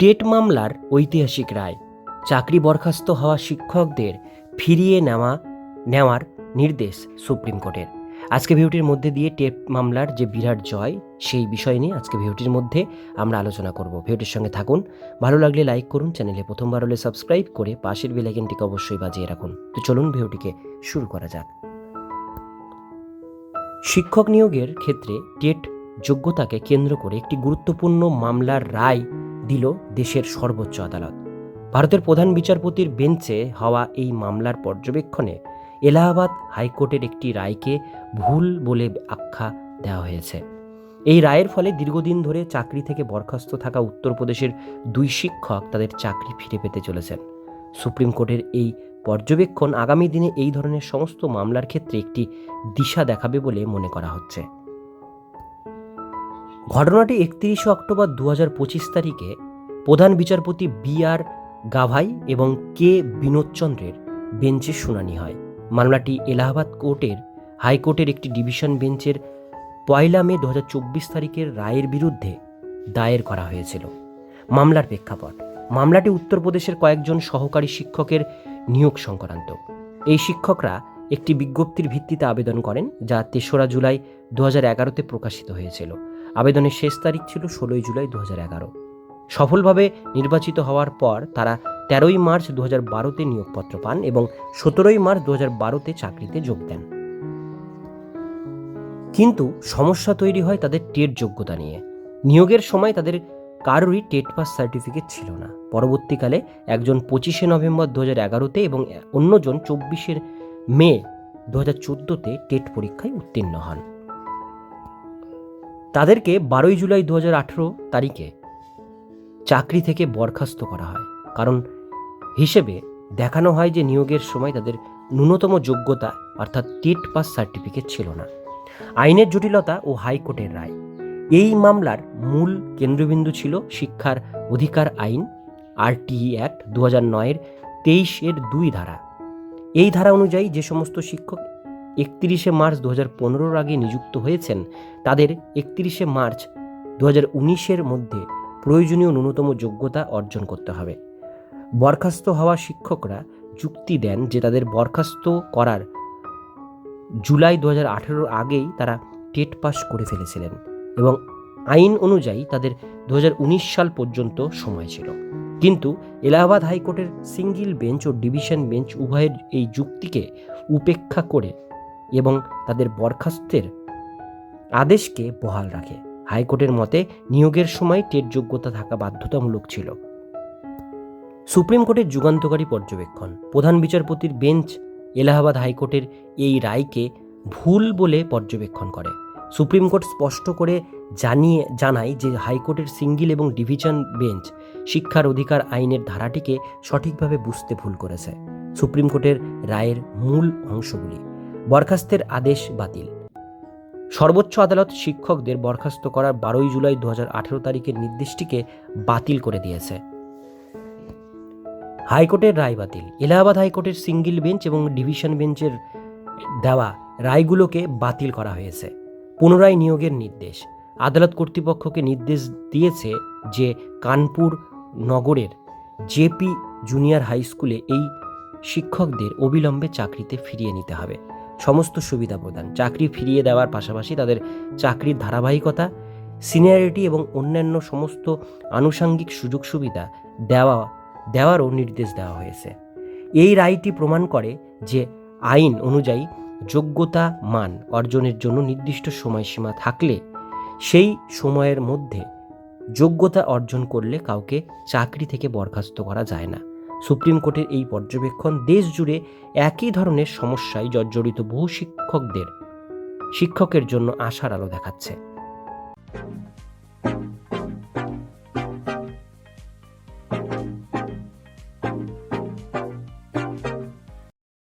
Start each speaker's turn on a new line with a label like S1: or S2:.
S1: TET মামলার ঐতিহাসিক রায়, চাকরি বরখাস্ত হওয়া শিক্ষকদের ফিরিয়ে নেওয়া, নেওয়ার নির্দেশ সুপ্রিম কোর্টের। আজকে ভিডিওটির মধ্যে দিয়ে টেট মামলার যে বিরাট জয়, সেই বিষয় নিয়ে আজকে ভিডিওটির মধ্যে আমরা আলোচনা করব। ভিডিওটির সঙ্গে থাকুন, ভালো লাগলে লাইক করুন, চ্যানেলে প্রথমবার হলে সাবস্ক্রাইব করে পাশের বেলাইকেনটিকে অবশ্যই বাজিয়ে রাখুন। তো চলুন ভিডিওটিকে শুরু করা যাক। শিক্ষক নিয়োগের ক্ষেত্রে টেট যোগ্যতাকে কেন্দ্র করে একটি গুরুত্বপূর্ণ মামলার রায় দিল দেশের সর্বোচ্চ আদালত। ভারতের প্রধান বিচারপতির বেঞ্চে হওয়া এই মামলার পর্যবেক্ষণে এলাহাবাদ হাইকোর্টের একটি রায়কে ভুল বলে আখ্যা দেওয়া হয়েছে। এই রায়ের ফলে দীর্ঘদিন ধরে চাকরি থেকে বরখাস্ত থাকা উত্তরপ্রদেশের দুই শিক্ষক তাদের চাকরি ফিরে পেতে চলেছেন। সুপ্রিম কোর্টের এই পর্যবেক্ষণ আগামী দিনে এই ধরনের সমস্ত মামলার ক্ষেত্রে একটি দিশা দেখাবে বলে মনে করা হচ্ছে। ঘটনাটি একত্রিশে অক্টোবর দু পঁচিশ তারিখে প্রধান বিচারপতি বি আর গাভাই এবং কে বিনোদচন্দ্রের বেঞ্চে শুনানি হয়। মামলাটি এলাহাবাদ কোর্টের, হাইকোর্টের একটি ডিভিশন বেঞ্চের পয়লা মে দু হাজার চব্বিশ তারিখের রায়ের বিরুদ্ধে দায়ের করা হয়েছিল। মামলার প্রেক্ষাপট। মামলাটি উত্তরপ্রদেশের কয়েকজন সহকারী শিক্ষকের নিয়োগ সংক্রান্ত। এই শিক্ষকরা একটি বিজ্ঞপ্তির ভিত্তিতে আবেদন করেন যা তেসরা জুলাই দু হাজার এগারোতে প্রকাশিত হয়েছিল। আবেদনের শেষ তারিখ ছিল ষোলোই জুলাই দু এগারো। সফলভাবে নির্বাচিত হওয়ার পর তারা তেরোই মার্চ দু হাজার বারোতে নিয়োগপত্র পান এবং সতেরোই মার্চ দু হাজার বারোতে চাকরিতে যোগ দেন। কিন্তু সমস্যা তৈরি হয় তাদের টেট যোগ্যতা নিয়ে। নিয়োগের সময় তাদের কারোরই টেট পাস সার্টিফিকেট ছিল না। পরবর্তীকালে একজন পঁচিশে নভেম্বর দু হাজার এগারোতে এবং অন্যজন চব্বিশের মে দু হাজার চোদ্দোতে টেট পরীক্ষায় উত্তীর্ণ হন। তাদেরকে বারোই জুলাই দু তারিখে চাকরি থেকে বরখাস্ত করা হয়। কারণ হিসেবে দেখানো হয় যে নিয়োগের সময় তাদের ন্যূনতম যোগ্যতা অর্থাৎ টেট পাস সার্টিফিকেট ছিল না। আইনের জটিলতা ও হাইকোর্টের রায়। এই মামলার মূল কেন্দ্রবিন্দু ছিল শিক্ষার অধিকার আইন, আরটিই অ্যাক্ট দু হাজার নয়ের তেইশের দুই ধারা। এই ধারা অনুযায়ী যে সমস্ত শিক্ষক একত্রিশে মার্চ দু হাজার পনেরোর আগে নিযুক্ত হয়েছেন। তাদের একত্রিশে মার্চ দু হাজার উনিশের মধ্যে প্রয়োজনীয় ন্যূনতম যোগ্যতা অর্জন করতে হবে। বরখাস্ত হওয়া শিক্ষকরা যুক্তি দেন যে তাদের বরখাস্ত করার জুলাই দু হাজার আগেই তারা টেট পাস করে ফেলেছিলেন এবং আইন অনুযায়ী তাদের দু হাজার উনিশ সাল পর্যন্ত সময় ছিল। কিন্তু এলাহাবাদ হাইকোর্টের সিঙ্গেল বেঞ্চ ও ডিভিশন বেঞ্চ উভয়ের এই যুক্তিকে উপেক্ষা করে এবং তাদের বরখাস্তের আদেশকে বহাল রাখে। হাইকোর্টের মতে নিয়োগের সময় টেট যোগ্যতা থাকা বাধ্যতামূলক ছিল। সুপ্রিম কোর্টের যুগান্তকারী পর্যবেক্ষণ। প্রধান বিচারপতির বেঞ্চ এলাহাবাদ হাইকোর্টের এই রায়কে ভুল বলে পর্যবেক্ষণ করে। সুপ্রিম কোর্ট স্পষ্ট করে জানিয়ে, জানায় যে হাইকোর্টের সিঙ্গেল এবং ডিভিশন বেঞ্চ শিক্ষার অধিকার আইনের ধারাটিকে সঠিকভাবে বুঝতে ভুল করেছে। সুপ্রিম কোর্টের রায়ের মূল অংশগুলি বরখাস্তের আদেশ বাতিল। সর্বোচ্চ আদালত শিক্ষকদের বরখাস্ত করার বারোই জুলাই দু হাজার আঠেরো তারিখের নির্দেশটিকে বাতিল করে দিয়েছে। হাইকোর্টের রায় বাতিল। এলাহাবাদ হাইকোর্টের সিঙ্গেল বেঞ্চ এবং ডিভিশন বেঞ্চের দেওয়া রায়গুলোকে বাতিল করা হয়েছে। পুনরায় নিয়োগের নির্দেশ। আদালত কর্তৃপক্ষকে নির্দেশ দিয়েছে যে কানপুর নগরের জেপি জুনিয়র হাই স্কুলে এই শিক্ষকদের অবিলম্বে চাকরিতে ফিরিয়ে নিতে হবে। সমস্ত সুবিধা প্রদান। চাকরি ফিরিয়ে দেওয়ার পাশাপাশি তাদের চাকরির ধারাবাহিকতা, সিনিয়রিটি এবং অন্যান্য সমস্ত আনুষাঙ্গিক সুযোগ সুবিধা দেওয়া, দেওয়ারও নির্দেশ দেওয়া হয়েছে। এই রায়টি প্রমাণ করে যে আইন অনুযায়ী যোগ্যতা মান অর্জনের জন্য নির্দিষ্ট সময়সীমা থাকলে সেই সময়ের মধ্যে যোগ্যতা অর্জন করলে কাউকে চাকরি থেকে বরখাস্ত করা যায় না। সুপ্রিম কোর্টের এই পর্যবেক্ষণ দেশ জুড়ে একই ধরনের সমস্যায় জর্জরিত বহু শিক্ষকদের, শিক্ষকের জন্য আশার আলো দেখাচ্ছে।